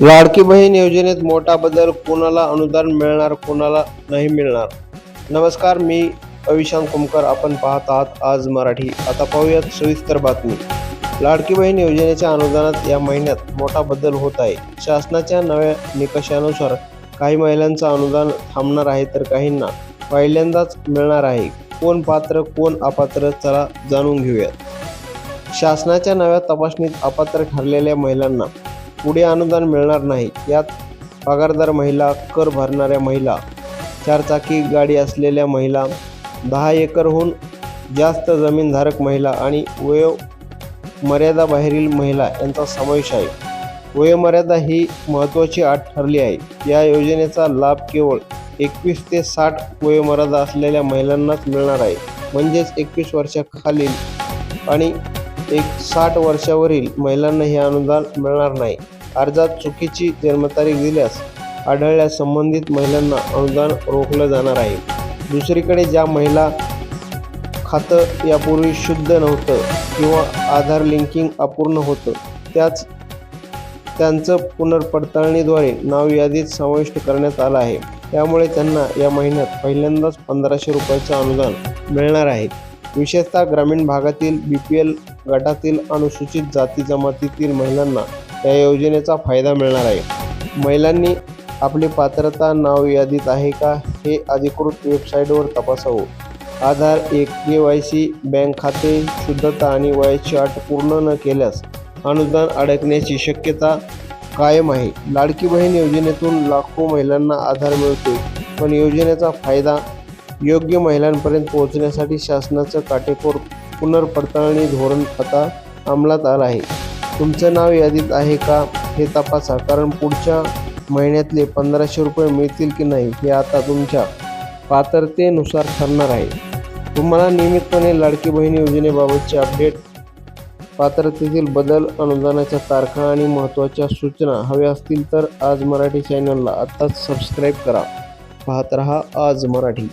लाडकी बहीण योजनेत मोठा बदल कोणाला अनुदान मिळणार कोणाला नाही मिळणार? नमस्कार मी अविशांत कुमकर. आपण पाहत आहात आज मराठी. आता पाहूयात सविस्तर बातमी. लाडकी बहीण योजनेच्या अनुदानात या महिन्यात मोठा बदल होत आहे. शासनाच्या नव्या निकषानुसार काही महिलांचं अनुदान थांबणार आहे तर काहींना पहिल्यांदाच मिळणार आहे. कोण पात्र कोण अपात्र चला जाणून घेऊयात. शासनाच्या नव्या तपासणीत अपात्र ठरलेल्या महिलांना पुढे अनुदान मिळणार नाही. यात पगारदार महिला कर भरणाऱ्या महिला चारचाकी गाडी असलेल्या महिला दहा एकरहून जास्त जमीनधारक महिला आणि वयो मर्यादाबाहेरील महिला यांचा समावेश आहे. वयोमर्यादा ही महत्त्वाची अट ठरली आहे. या योजनेचा लाभ केवळ एकवीस ते साठ वयोमर्यादा असलेल्या महिलांनाच मिळणार आहे. म्हणजेच एकवीस वर्षाखालील आणि एक साठ वर्षावरील महिलांना हे अनुदान मिळणार नाही. अर्जात चुकीची जन्मतारीख दिल्यास आढळल्यास संबंधित महिलांना अनुदान रोखलं जाणार आहे. दुसरीकडे ज्या महिला खातं यापूर्वी शुद्ध नव्हतं किंवा आधार लिंकिंग अपूर्ण होतं त्याच त्यांचं पुनर्पडताळणीद्वारे नाव यादीत समाविष्ट करण्यात आलं आहे. त्यामुळे त्यांना या महिन्यात पहिल्यांदाच पंधराशे रुपयाचं अनुदान मिळणार आहे. विशेषतः ग्रामीण भागातील बी पी एल गटातील अनुसूचित जाती जमातीतील महिलांना या योजनेचा फायदा मिळणार आहे. महिलांनी आपली पात्रता नाव यादीत आहे का हे अधिकृत वेबसाईटवर तपासावं. आधार एक के वाय सी बँक खाते शुद्धता आणि वयाची अट पूर्ण न केल्यास अनुदान अडकण्याची शक्यता कायम आहे. लाडकी बहीण योजनेतून लाखो महिलांना आधार मिळतो पण योजनेचा फायदा योग्य महिलांपर्यंत पोहोचण्यासाठी शासनाचं काटेकोर पुनर्पडताळणी धोरण आता अंमलात आलं आहे. तुमचं नाव यादीत आहे का हे तपासा. कारण पुढच्या महिन्यातले पंधराशे रुपये मिळतील की नाही हे आता तुमच्या पात्रतेनुसार ठरणार आहे. तुम्हाला नियमितपणे लाडकी बहीण योजनेबाबतचे अपडेट पात्रतेतील बदल अनुदानाच्या तारखा आणि महत्त्वाच्या सूचना हव्या असतील तर आज मराठी चॅनलला आत्ताच सबस्क्राईब करा. पाहत रहा आज मराठी.